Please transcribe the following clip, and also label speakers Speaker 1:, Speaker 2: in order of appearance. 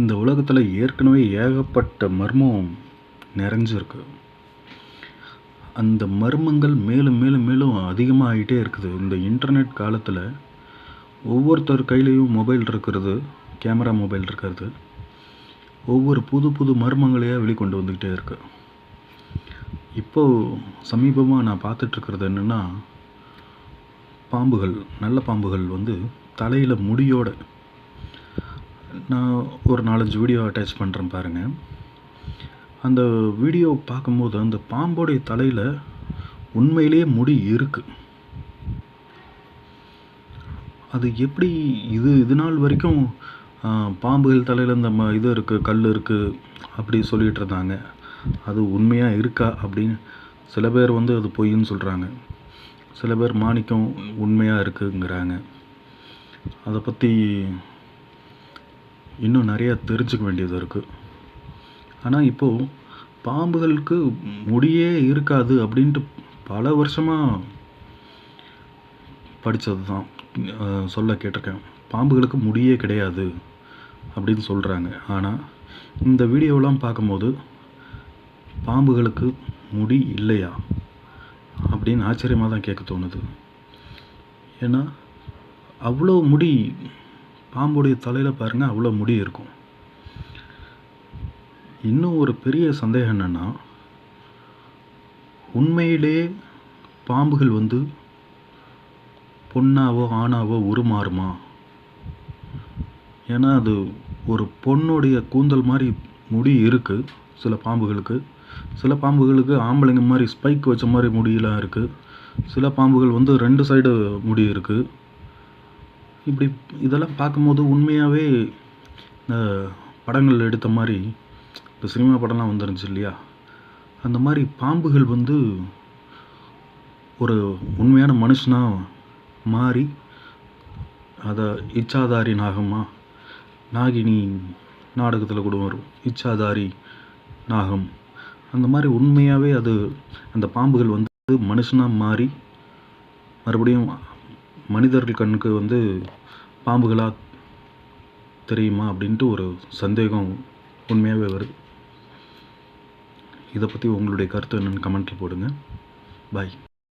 Speaker 1: இந்த உலகத்தில் ஏற்கனவே ஏகப்பட்ட மர்மம் நிறைஞ்சிருக்கு. அந்த மர்மங்கள் மேலும் மேலும் மேலும் அதிகமாக ஆகிட்டே இருக்குது. இந்த இன்டர்நெட் காலத்தில் ஒவ்வொருத்தர் கையிலையும் மொபைல் இருக்கிறது கேமரா மொபைல் இருக்கிறது. ஒவ்வொரு புது புது மர்மங்களையாக வெளிக்கொண்டு வந்துக்கிட்டே இருக்கு. இப்போது சமீபமாக நான் பார்த்துட்ருக்கிறது என்னென்னா பாம்புகள் நல்ல பாம்புகள் வந்து தலையில் முடியோட நான் ஒரு நாலஞ்சு வீடியோ அட்டாச் பண்ணுறேன் பாருங்கள் அந்த வீடியோ பார்க்கும்போது அந்த பாம்போடைய தலையில் உண்மையிலேயே முடி இருக்குது அது எப்படி இது இது நாள் வரைக்கும் பாம்புகள் தலையில் இந்த ம இது இருக்குது கல் இருக்குது அப்படி சொல்லிகிட்டு இருந்தாங்க. அது உண்மையாக இருக்கா அப்படின்னு சில பேர் வந்து அது பொய்ன்னு சொல்கிறாங்க சில பேர் மாணிக்கம் உண்மையாக இருக்குங்கிறாங்க. அதை பற்றி இன்னும் நிறையா தெரிஞ்சுக்க வேண்டியது இருக்குது ஆனால் இப்போது பாம்புகளுக்கு முடியே இருக்காது அப்படின்ட்டு பல வருஷமாக படித்தது தான் சொல்ல கேட்டிருக்கேன். பாம்புகளுக்கு முடியே கிடையாது அப்படின்னு சொல்கிறாங்க ஆனால் இந்த வீடியோலாம் பார்க்கும்போது பாம்புகளுக்கு முடி இல்லையா அப்படின்னு ஆச்சரியமாக தான் கேட்க தோணுது. ஏன்னா அவ்வளோ முடி பாம்புடைய தலையில் பாருங்கள் அவ்வளோ முடி இருக்கும். இன்னும் ஒரு பெரிய சந்தேகம் என்னென்னா உண்மையிலே பாம்புகள் வந்து பொண்ணாவோ ஆணாவோ உருமாறுமா? ஏன்னா அது ஒரு பொண்ணுடைய கூந்தல் மாதிரி முடி இருக்குது சில பாம்புகளுக்கு. சில பாம்புகளுக்கு ஆம்பளைங்க மாதிரி ஸ்பைக் வச்ச மாதிரி முடியெல்லாம் இருக்குது சில பாம்புகள் வந்து ரெண்டு சைடு முடி இருக்குது இப்படி இதெல்லாம் பார்க்கும்போது உண்மையாகவே இந்த படங்கள் எடுத்த மாதிரி இந்த சினிமா படம்லாம் வந்துருந்துச்சு இல்லையா? அந்த மாதிரி பாம்புகள் வந்து ஒரு உண்மையான மனுஷனாக மாறி அதை இச்சாதாரி நாகமா நாகினி நாடகத்தில் கூட வரும். இச்சாதாரி நாகம். அந்த மாதிரி உண்மையாகவே அது அந்த பாம்புகள் வந்து மனுஷனாக மாறி மறுபடியும் மனிதர்கள் கண்ணுக்கு வந்து பாம்புகளாக தெரியுமா அப்படின்ட்டு ஒரு சந்தேகம் உண்மையாகவே வருது. இதை பற்றி உங்களுடைய கருத்து என்னென்னு கமெண்ட்டில் போடுங்க. பாய்